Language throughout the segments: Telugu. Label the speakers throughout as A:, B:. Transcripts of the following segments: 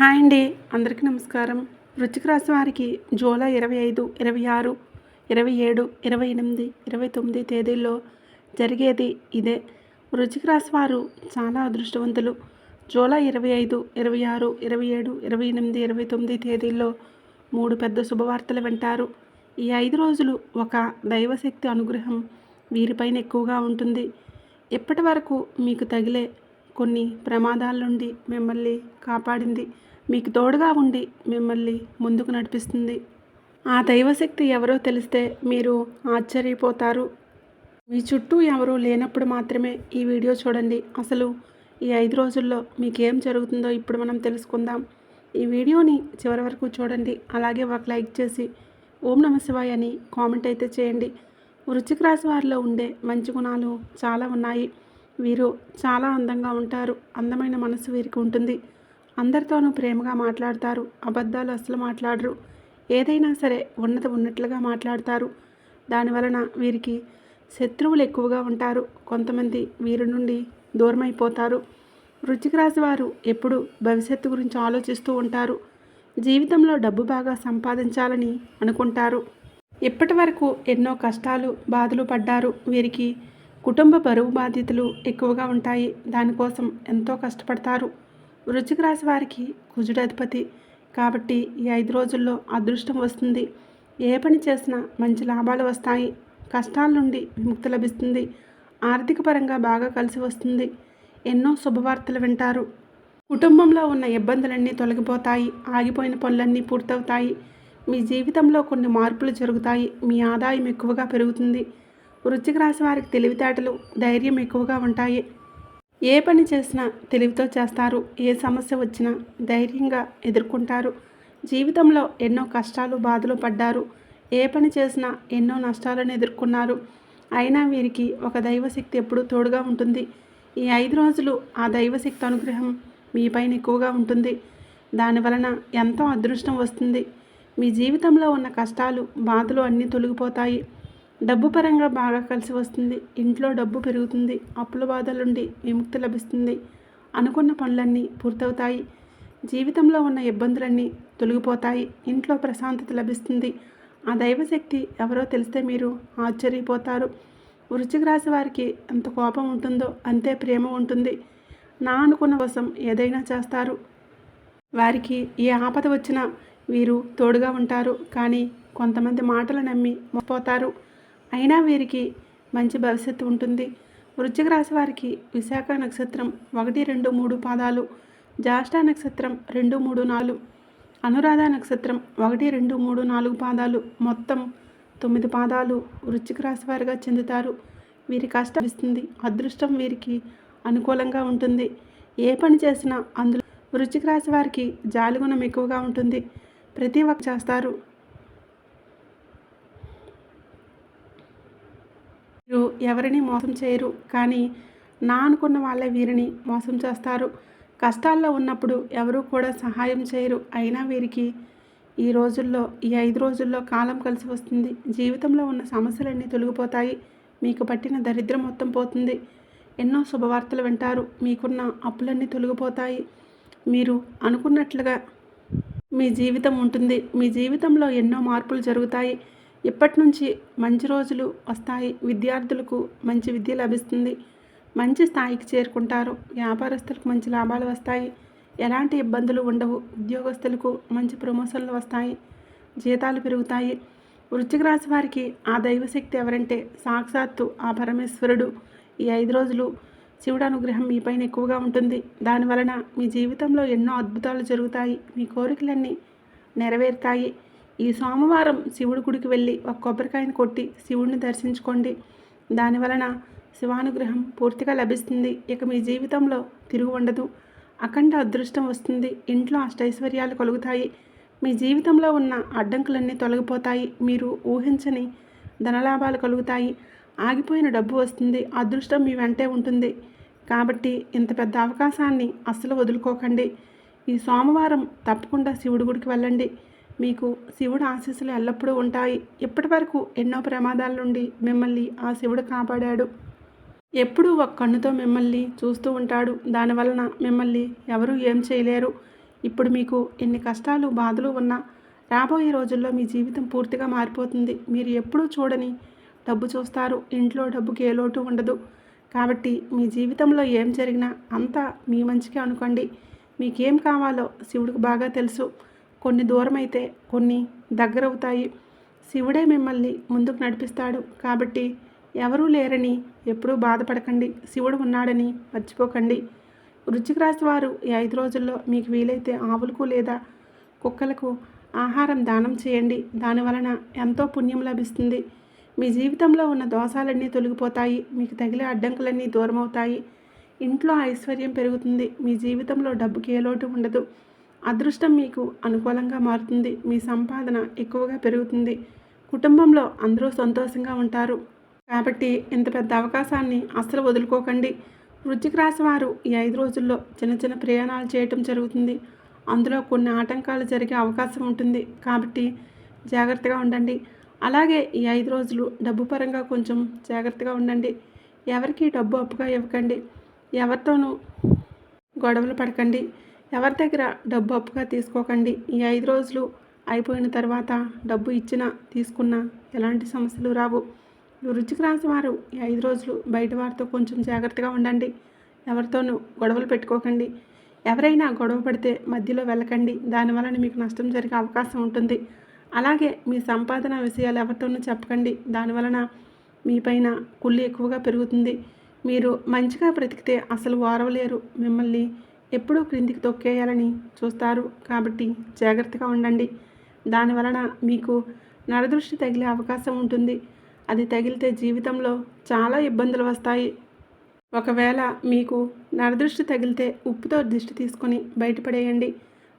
A: హాయ్ అండి. అందరికీ నమస్కారం. వృశ్చిక రాశి వారికి జూలై ఇరవై ఐదు ఇరవై ఆరు ఇరవై ఏడు ఇరవై ఎనిమిది ఇరవై తొమ్మిది తేదీల్లో జరిగేది ఇదే. వృశ్చిక రాశి వారు చాలా అదృష్టవంతులు. జూలై ఇరవై ఐదు ఇరవై ఆరు ఇరవై ఏడు ఇరవై ఎనిమిది ఇరవై తొమ్మిది తేదీల్లో మూడు పెద్ద శుభవార్తలు వింటారు. ఈ ఐదు రోజులు ఒక దైవశక్తి అనుగ్రహం వీరిపైన ఎక్కువగా ఉంటుంది. ఇప్పటి వరకు మీకు తగిలే కొన్ని ప్రమాదాల నుండి మిమ్మల్ని కాపాడింది మీకు తోడుగా ఉండి మిమ్మల్ని ముందుకు నడిపిస్తుంది. ఆ దైవశక్తి ఎవరో తెలిస్తే మీరు ఆశ్చర్యపోతారు. మీ చుట్టూ ఎవరూ లేనప్పుడు మాత్రమే ఈ వీడియో చూడండి. అసలు ఈ ఐదు రోజుల్లో మీకు ఏం జరుగుతుందో ఇప్పుడు మనం తెలుసుకుందాం. ఈ వీడియోని చివరి వరకు చూడండి. అలాగే ఒక లైక్ చేసి ఓం నమ శివాయ అని కామెంట్ అయితే చేయండి. వృచ్చిక రాశి వారిలో ఉండే మంచి గుణాలు చాలా ఉన్నాయి. వీరు చాలా అందంగా ఉంటారు. అందమైన మనసు వీరికి ఉంటుంది. అందరితోనూ ప్రేమగా మాట్లాడతారు. అబద్ధాలు అసలు మాట్లాడరు. ఏదైనా సరే ఉన్నత ఉన్నట్లుగా మాట్లాడతారు. దానివలన వీరికి శత్రువులు ఎక్కువగా ఉంటారు. కొంతమంది వీరి నుండి దూరమైపోతారు. వృశ్చిక రాశి వారు ఎప్పుడు భవిష్యత్తు గురించి ఆలోచిస్తూ ఉంటారు. జీవితంలో డబ్బు బాగా సంపాదించాలని అనుకుంటారు. ఇప్పటి వరకు ఎన్నో కష్టాలు బాధలు పడ్డారు. వీరికి కుటుంబ బరువు బాధ్యతలు ఎక్కువగా ఉంటాయి. దానికోసం ఎంతో కష్టపడతారు. వృశ్చిక రాశి వారికి కుజుడు అధిపతి కాబట్టి ఈ ఐదు రోజుల్లో అదృష్టం వస్తుంది. ఏ పని చేసినా మంచి లాభాలు వస్తాయి. కష్టాల నుండి విముక్తి లభిస్తుంది. ఆర్థిక పరంగా బాగా కలిసి వస్తుంది. ఎన్నో శుభవార్తలు వింటారు. కుటుంబంలో ఉన్న ఇబ్బందులన్నీ తొలగిపోతాయి. ఆగిపోయిన పనులన్నీ పూర్తవుతాయి. మీ జీవితంలో కొన్ని మార్పులు జరుగుతాయి. మీ ఆదాయం ఎక్కువగా పెరుగుతుంది. వృశ్చిక రాశి వారికి తెలివితేటలు ధైర్యం ఎక్కువగా ఉంటాయి. ఏ పని చేసినా తెలివితో చేస్తారు. ఏ సమస్య వచ్చినా ధైర్యంగా ఎదుర్కొంటారు. జీవితంలో ఎన్నో కష్టాలు బాధలు పడ్డారు. ఏ పని చేసినా ఎన్నో నష్టాలను ఎదుర్కొన్నారు. అయినా వీరికి ఒక దైవశక్తి ఎప్పుడూ తోడుగా ఉంటుంది. ఈ ఐదు రోజులు ఆ దైవశక్తి అనుగ్రహం మీపైన ఎక్కువగా ఉంటుంది. దానివలన ఎంతో అదృష్టం వస్తుంది. మీ జీవితంలో ఉన్న కష్టాలు బాధలు అన్నీ తొలగిపోతాయి. డబ్బు పరంగా బాగా కలిసి వస్తుంది. ఇంట్లో డబ్బు పెరుగుతుంది. అప్పుల బాధలుండి విముక్తి లభిస్తుంది. అనుకున్న పనులన్నీ పూర్తవుతాయి. జీవితంలో ఉన్న ఇబ్బందులన్నీ తొలగిపోతాయి. ఇంట్లో ప్రశాంతత లభిస్తుంది. ఆ దైవశక్తి ఎవరో తెలిస్తే మీరు ఆశ్చర్యపోతారు. వృశ్చిక రాశి వారికి ఎంత కోపం ఉంటుందో అంతే ప్రేమ ఉంటుంది. నా అనుకున్న కోసం ఏదైనా చేస్తారు. వారికి ఏ ఆపద వచ్చినా వీరు తోడుగా ఉంటారు. కానీ కొంతమంది మాటలు నమ్మి మోపోతారు అయినా వీరికి మంచి భవిష్యత్తు ఉంటుంది. వృశ్చిక రాశి వారికి విశాఖ నక్షత్రం ఒకటి రెండు మూడు పాదాలు. జ్యేష్ఠ నక్షత్రం రెండు మూడు నాలుగు. అనురాధ నక్షత్రం ఒకటి రెండు మూడు నాలుగు పాదాలు. మొత్తం తొమ్మిది పాదాలు వృశ్చిక రాశి వారిగా చెందుతారు. వీరి కష్టం ఇస్తుంది అదృష్టం వీరికి అనుకూలంగా ఉంటుంది. ఏ పని చేసినా అందులో వృశ్చిక రాశి వారికి జాలిగుణం ఎక్కువగా ఉంటుంది. ప్రతి ఒక్క చేస్తారు వీరు ఎవరిని మోసం చేయరు. కానీ నా అనుకున్న వాళ్ళే వీరిని మోసం చేస్తారు. కష్టాల్లో ఉన్నప్పుడు ఎవరు కూడా సహాయం చేయరు. అయినా వీరికి ఈ రోజుల్లో ఈ ఐదు రోజుల్లో కాలం కలిసి వస్తుంది. జీవితంలో ఉన్న సమస్యలన్నీ తొలగిపోతాయి. మీకు పట్టిన దరిద్రం మొత్తం పోతుంది. ఎన్నో శుభవార్తలు వింటారు. మీకున్న అప్పులన్నీ తొలగిపోతాయి. మీరు అనుకున్నట్లుగా మీ జీవితం ఉంటుంది. మీ జీవితంలో ఎన్నో మార్పులు జరుగుతాయి. ఇప్పటి నుంచి మంచి రోజులు వస్తాయి విద్యార్థులకు మంచి విద్య లభిస్తుంది మంచి స్థాయికి చేరుకుంటారు వ్యాపారస్తులకు మంచి లాభాలు వస్తాయి ఎలాంటి ఇబ్బందులు ఉండవు ఉద్యోగస్తులకు మంచి ప్రమోషన్లు వస్తాయి జీతాలు పెరుగుతాయి. వృశ్చిక రాశి వారికి ఆ దైవశక్తి ఎవరంటే సాక్షాత్తు ఆ పరమేశ్వరుడు. ఈ ఐదు రోజులు శివుడు అనుగ్రహం మీపైన ఎక్కువగా ఉంటుంది. దానివలన మీ జీవితంలో ఎన్నో అద్భుతాలు జరుగుతాయి. మీ కోరికలన్నీ నెరవేరుతాయి. ఈ సోమవారం శివుడి గుడికి వెళ్ళి ఒక కొబ్బరికాయని కొట్టి శివుడిని దర్శించుకోండి. దానివలన శివానుగ్రహం పూర్తిగా లభిస్తుంది. ఇక మీ జీవితంలో తిరుగు ఉండదు. అఖండ అదృష్టం వస్తుంది. ఇంట్లో అష్టైశ్వర్యాలు కలుగుతాయి. మీ జీవితంలో ఉన్న అడ్డంకులన్నీ తొలగిపోతాయి. మీరు ఊహించని ధనలాభాలు కలుగుతాయి. ఆగిపోయిన డబ్బు వస్తుంది. అదృష్టం మీ వెంటే ఉంటుంది. కాబట్టి ఇంత పెద్ద అవకాశాన్ని అస్సలు వదులుకోకండి. ఈ సోమవారం తప్పకుండా శివుడి గుడికి వెళ్ళండి. మీకు శివుడు ఆశీస్సులు ఎల్లప్పుడూ ఉంటాయి. ఇప్పటి వరకు ఎన్నో ప్రమాదాల నుండి మిమ్మల్ని ఆ శివుడు కాపాడాడు? ఎప్పుడూ ఒక కన్నుతో మిమ్మల్ని చూస్తూ ఉంటాడు. దానివలన మిమ్మల్ని ఎవరూ ఏం చేయలేరు. ఇప్పుడు మీకు ఎన్ని కష్టాలు బాధలు ఉన్నా రాబోయే రోజుల్లో మీ జీవితం పూర్తిగా మారిపోతుంది. మీరు ఎప్పుడూ చూడని డబ్బు చూస్తారు. ఇంట్లో డబ్బుకి ఏ లోటు ఉండదు. కాబట్టి మీ జీవితంలో ఏం జరిగినా అంతా మీ మంచిగా అనుకోండి. మీకేం కావాలో శివుడికి బాగా తెలుసు. కొన్ని దూరమైతే కొన్ని దగ్గరవుతాయి. శివుడే మిమ్మల్ని ముందుకు నడిపిస్తాడు. కాబట్టి ఎవరూ లేరని ఎప్పుడూ బాధపడకండి. శివుడు ఉన్నాడని మర్చిపోకండి. వృశ్చిక రాశి వారు ఈ ఐదు రోజుల్లో మీకు వీలైతే ఆవులకు లేదా కుక్కలకు ఆహారం దానం చేయండి. దానివలన ఎంతో పుణ్యం లభిస్తుంది. మీ జీవితంలో ఉన్న దోషాలన్నీ తొలగిపోతాయి. మీకు తగిలే అడ్డంకులన్నీ దూరమవుతాయి. ఇంట్లో ఐశ్వర్యం పెరుగుతుంది. మీ జీవితంలో డబ్బుకి ఏ లోటు ఉండదు. అదృష్టం మీకు అనుకూలంగా మారుతుంది. మీ సంపాదన ఎక్కువగా పెరుగుతుంది. కుటుంబంలో అందరూ సంతోషంగా ఉంటారు. కాబట్టి ఇంత పెద్ద అవకాశాన్ని అస్సలు వదులుకోకండి. వృత్తికి రాశి వారు ఈ ఐదు రోజుల్లో చిన్న చిన్న ప్రయాణాలు చేయటం జరుగుతుంది. అందులో కొన్ని ఆటంకాలు జరిగే అవకాశం ఉంటుంది. కాబట్టి జాగ్రత్తగా ఉండండి. అలాగే ఈ ఐదు రోజులు డబ్బు పరంగా కొంచెం జాగ్రత్తగా ఉండండి. ఎవరికి డబ్బు అప్పుగా ఇవ్వకండి. ఎవరితోనూ గొడవలు పడకండి. ఎవరి దగ్గర డబ్బు అప్పుగా తీసుకోకండి. ఈ ఐదు రోజులు అయిపోయిన తర్వాత డబ్బు ఇచ్చినా తీసుకున్నా ఎలాంటి సమస్యలు రావు. వృచ్చిక రాశి వారు ఈ ఐదు రోజులు బయట వారితో కొంచెం జాగ్రత్తగా ఉండండి. ఎవరితోనూ గొడవలు పెట్టుకోకండి. ఎవరైనా గొడవ పడితే మధ్యలో వెళ్ళకండి. దానివలన మీకు నష్టం జరిగే అవకాశం ఉంటుంది. అలాగే మీ సంపాదన విషయాలు ఎవరితోనూ చెప్పకండి. దానివలన మీపైన కుళ్ళు ఎక్కువగా పెరుగుతుంది. మీరు మంచిగా బ్రతికితే అసలు వారవలేరు. మిమ్మల్ని ఎప్పుడూ క్రిందికి తొక్కేయాలని చూస్తారు. కాబట్టి జాగ్రత్తగా ఉండండి. దానివలన మీకు నరదృష్టి తగిలే అవకాశం ఉంటుంది. అది తగిలితే జీవితంలో చాలా ఇబ్బందులు వస్తాయి. ఒకవేళ మీకు నరదృష్టి తగిలితే ఉప్పుతో దిష్టి తీసుకొని బయటపడేయండి.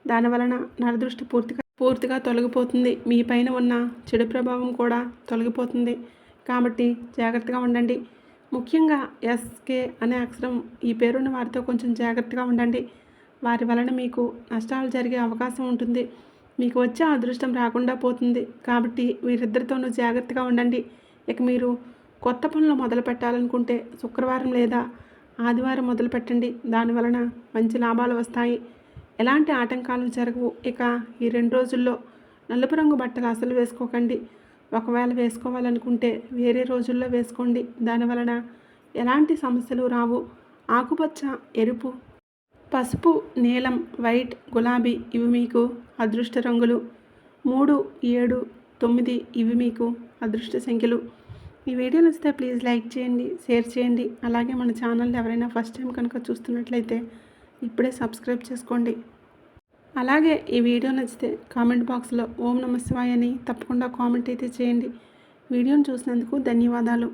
A: దానివలన నరదృష్టి పూర్తిగా పూర్తిగా తొలగిపోతుంది. మీ పైన ఉన్న చెడు ప్రభావం కూడా తొలగిపోతుంది. కాబట్టి జాగ్రత్తగా ఉండండి. ముఖ్యంగా ఎస్కే అనే అక్షరం ఈ పేరున్న వారితో కొంచెం జాగ్రత్తగా ఉండండి. వారి వలన మీకు నష్టాలు జరిగే అవకాశం ఉంటుంది. మీకు వచ్చే అదృష్టం రాకుండా పోతుంది. కాబట్టి వీరిద్దరితోనూ జాగ్రత్తగా ఉండండి. ఇక మీరు కొత్త పనులు మొదలు పెట్టాలనుకుంటే శుక్రవారం లేదా ఆదివారం మొదలు పెట్టండి. దానివలన మంచి లాభాలు వస్తాయి. ఎలాంటి ఆటంకాలు జరగవు. ఇక ఈ రెండు రోజుల్లో నలుపు రంగు బట్టలు అసలు వేసుకోకండి. ఒకవేళ వేసుకోవాలనుకుంటే వేరే రోజుల్లో వేసుకోండి. దానివలన ఎలాంటి సమస్యలు రావు. ఆకుపచ్చ ఎరుపు పసుపు నీలం వైట్ గులాబీ ఇవి మీకు అదృష్ట రంగులు. మూడు ఏడు తొమ్మిది ఇవి మీకు అదృష్ట సంఖ్యలు. ఈ వీడియో నచ్చితే ప్లీజ్ లైక్ చేయండి షేర్ చేయండి. అలాగే మన ఛానల్ ఎవరైనా ఫస్ట్ టైం కనుక చూస్తున్నట్లయితే ఇప్పుడే సబ్స్క్రైబ్ చేసుకోండి. అలాగే ఈ వీడియో నచ్చితే కామెంట్ బాక్స్లో ఓం నమ శివాయ అని తప్పకుండా కామెంట్ అయితే చేయండి. వీడియోను చూసినందుకు ధన్యవాదాలు.